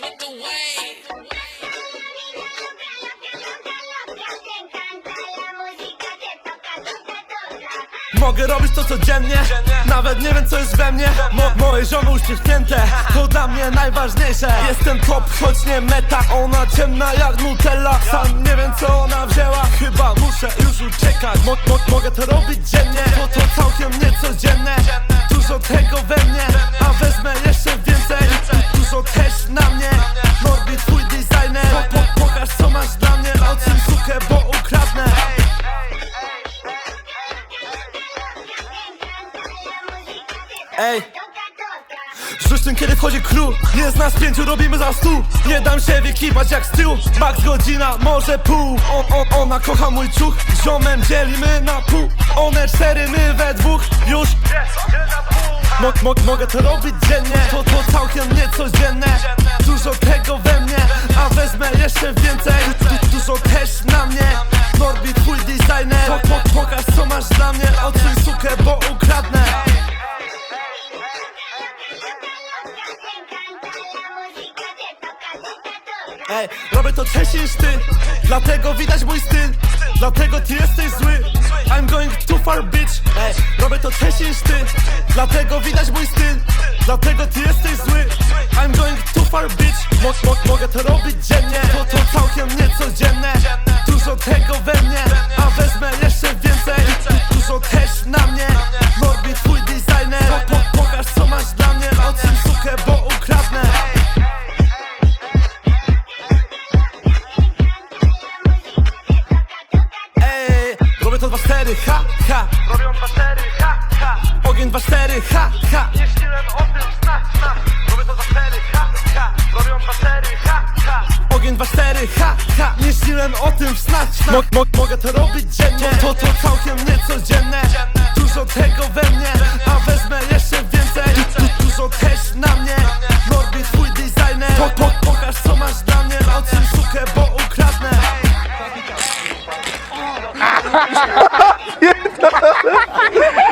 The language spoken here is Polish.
with the wave. Mogę robić to codziennie Nawet nie wiem co jest we mnie. Mo Moje żony uśmiechnięte To dla mnie najważniejsze. Jestem top, choć nie meta Ona ciemna jak Nutella. Sam nie wiem co ona wzięła Chyba muszę już uciekać. Mo mo Mogę to robić dziennie To to całkiem niecodzienne Ej. Rzuć tym kiedy wchodzi crew Jest nas pięciu, robimy za stół. Nie dam się wykipać jak z tyłu. Max godzina, może pół. On, on, Ona kocha mój ciuch. Ziomem dzielimy na pół. One cztery, my we dwóch. Już. Mo, mo, Mogę to robić dziennie. To to całkiem niecodzienne Dużo tego we mnie A wezmę jeszcze więcej. Du, Dużo też na mnie Ej, robię to częściej niż ty. Dlatego widać mój styl. Dlatego ty jesteś zły. I'm going too far bitch. Ej, robię to częściej niż ty. Dlatego widać mój styl. Dlatego ty jesteś zły. I'm going too far bitch. Mo, mo, Mogę to robić ha, ha. Robią 2, 4 ha, ha. Ogień 2, 4 ha, ha. Nie śniłem o tym w snach, snach Robię to za 4 ha, ha. Robią 2, 4 ha, ha. Ogień 2, 4 ha, ha. Nie śniłem o tym w snach, Mogę to robić dziennie? To, to, to całkiem niecodzienne Dużo tego we mnie A wezmę jeszcze więcej. Du, Dużo też na mnie. Norbi twój designer. Po, po, Pokaż co masz dla mnie. Oczy szukę, bo ukradnę. Ha ha ha! E ele.